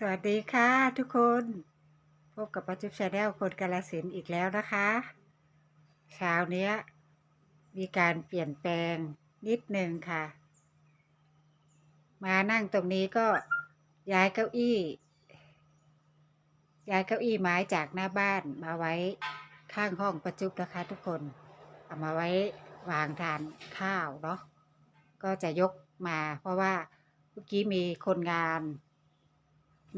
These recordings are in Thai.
สวัสดีค่ะทุกคน พบกับปัจจุบชาแนลคนกาลสินอีกแล้วนะคะเช้าเนี้ย มีการเปลี่ยนแปลงนิดนึงค่ะ มานั่งตรงนี้ก็ย้ายเก้าอี้ ย้ายเก้าอี้ไม้จากหน้าบ้านมาไว้ข้างห้องประจุบนะคะ ทุกคน เอามาไว้วางทานข้าวเนาะก็จะยกมาเพราะว่าเมื่อกี้มีคนงาน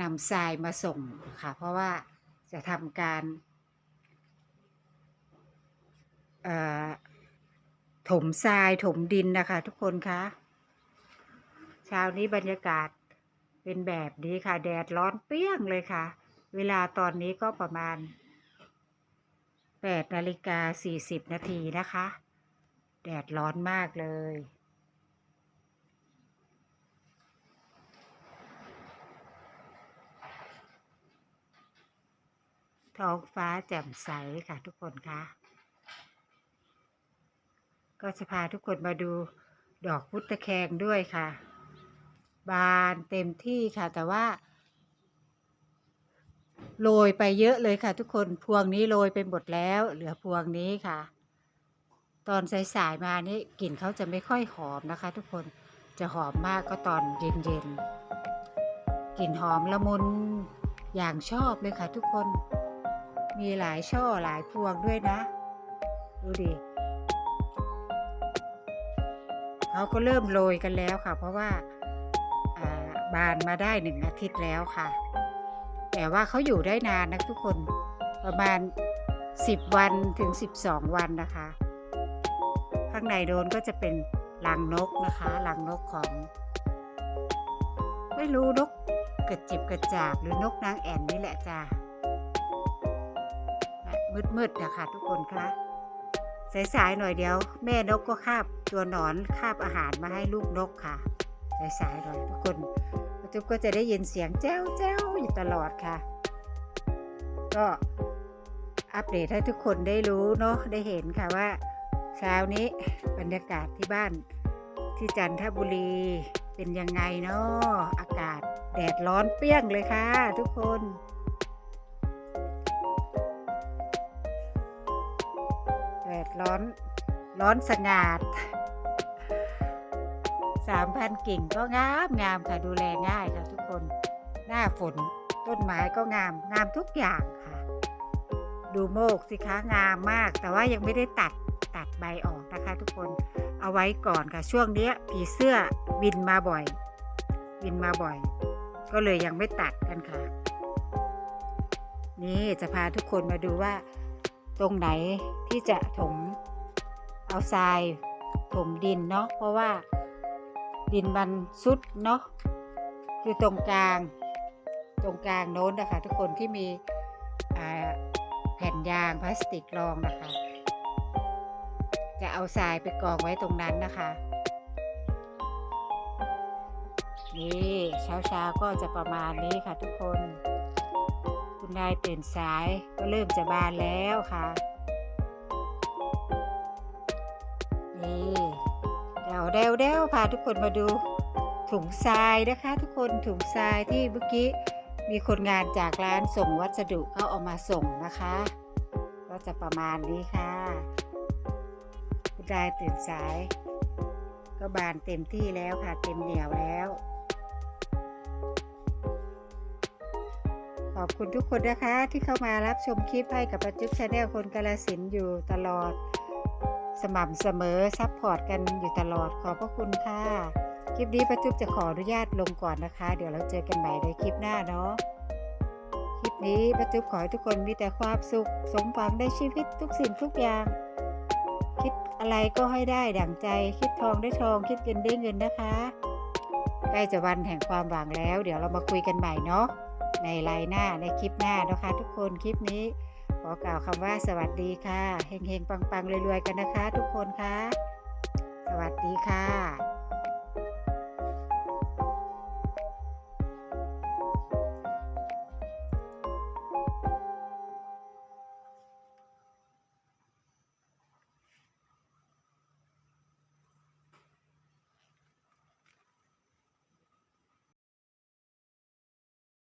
นำทรายมาส่งค่ะ เพราะว่าจะทำการถมทรายถมดินนะคะ ทุกคนคะเช้านี้บรรยากาศเป็นแบบนี้ค่ะ แดดร้อนเปรี้ยงเลยค่ะ เวลาตอนนี้ก็ประมาณแปดนาฬิกาสี่สิบนาทีนะคะ แดดร้อนมากเลย ท้องฟ้าแจ่มใสค่ะทุกคนคะก็จะพาทุกคนมาดูดอกพุทธแคงด้วยค่ะ บานเต็มที่ค่ะ แต่ว่า โรยไปเยอะเลยค่ะ ทุกคนพวงนี้โรยไปหมดแล้ว เหลือพวงนี้ค่ะ ตอนสายๆมานี่กลิ่นเขาจะไม่ค่อยหอมนะคะ ทุกคนจะหอมมากก็ตอนเย็นๆกลิ่นหอมละมุนอย่างชอบเลยค่ะทุกคน มีหลายช่อหลายพวงด้วยนะ ดูดิเขาก็เริ่มโรยกันแล้วค่ะ เพราะว่าาบานมาได้หนึ่งอาทิตย์แล้วค่ะ แต่ว่าเขาอยู่ได้นานนะทุกคนประมาณ 10 วันถึง 12 วันนะคะ ข้างในโดนก็จะเป็นรังนกนะคะรังนกของ ไม่รู้นกกระจิบกระจาบหรือนกนางแอ่นนี่แหละจ้า มืดๆนะคะทุกคนคะสายๆหน่อยเดียว แม่นกก็คาบตัวหนอนคาบอาหารมาให้ลูกนกค่ะสายๆหน่อยทุกคนจุ๊บก็จะได้ยินเสียงแจ้วแจ้วอยู่ตลอดค่ะ ก็อัปเดตให้ทุกคนได้รู้เนาะได้เห็นค่ะว่าเช้านี้บรรยากาศที่บ้านที่จันทบุรีเป็นยังไงเนาะอากาศแดดร้อนเปรี้ยงเลยค่ะ ทุกคน ร้อนร้อนสงาดสามพันกิ่งก็งามงามค่ะดูแลง่ายค่ะทุกคน หน้าฝนต้นไม้ก็งาม งามทุกอย่างค่ะ ดูโมกสิคะงามมาก แต่ว่ายังไม่ได้ตัดตัดใบออกนะคะ ทุกคนเอาไว้ก่อนค่ะช่วงเนี้ยผีเสื้อบินมาบ่อย บินมาบ่อย ก็เลยยังไม่ตัดกันค่ะ นี่จะพาทุกคนมาดูว่า ตรงไหนที่จะถม เอาทรายถมดินเนาะเพราะว่าดินมันซุดเนาะคือตรงกลาง ตรงกลางโน้นนะคะ ทุกคนที่มีแผ่นยางพลาสติกรองนะคะ จะเอาทรายไปกองไว้ตรงนั้นนะคะ นี่เช้าเช้าๆก็จะประมาณนี้ค่ะทุกคน คุณนายตื่นสายก็เริ่มจะบานแล้วค่ะ เดวเดวพาทุกคนมาดูถุงทรายนะคะ ทุกคนถุงทรายที่เมื่อกี้มีคนงานจากร้านส่งวัสดุเขาเอามาส่งนะคะ ก็จะประมาณนี้ค่ะคุณนายตื่นสาย ก็บานเต็มที่แล้วค่ะเต็มเหนียวแล้ว ขอบคุณทุกคนนะคะที่เข้ามารับชมคลิปให้กับประจุกชาแนลคนกาลสินอยู่ตลอด สม่ำเสมอซัพพอร์ตกันอยู่ตลอดขอบพระคุณค่ะ คลิปนี้ประจุบจะขออนุญาตลงก่อนนะคะ เดี๋ยวเราเจอกันใหม่ในคลิปหน้าเนาะคลิปนี้ประจุบขอให้ทุกคนมีแต่ความสุข สมหวังในชีวิตทุกสิ่งทุกอย่าง คิดอะไรก็ให้ได้ดั่งใจ คิดทองได้ทองคิดเงินได้เงินนะคะใกล้จะวันแห่งความหวังแล้ว เดี๋ยวเรามาคุยกันใหม่เนาะในไลน์หน้าในคลิปหน้านะคะ ทุกคนคลิปนี้ ขอกล่าวคำว่าสวัสดีค่ะ เฮงๆ ปังๆรวยๆ กันนะคะ ทุกคนคะสวัสดีค่ะ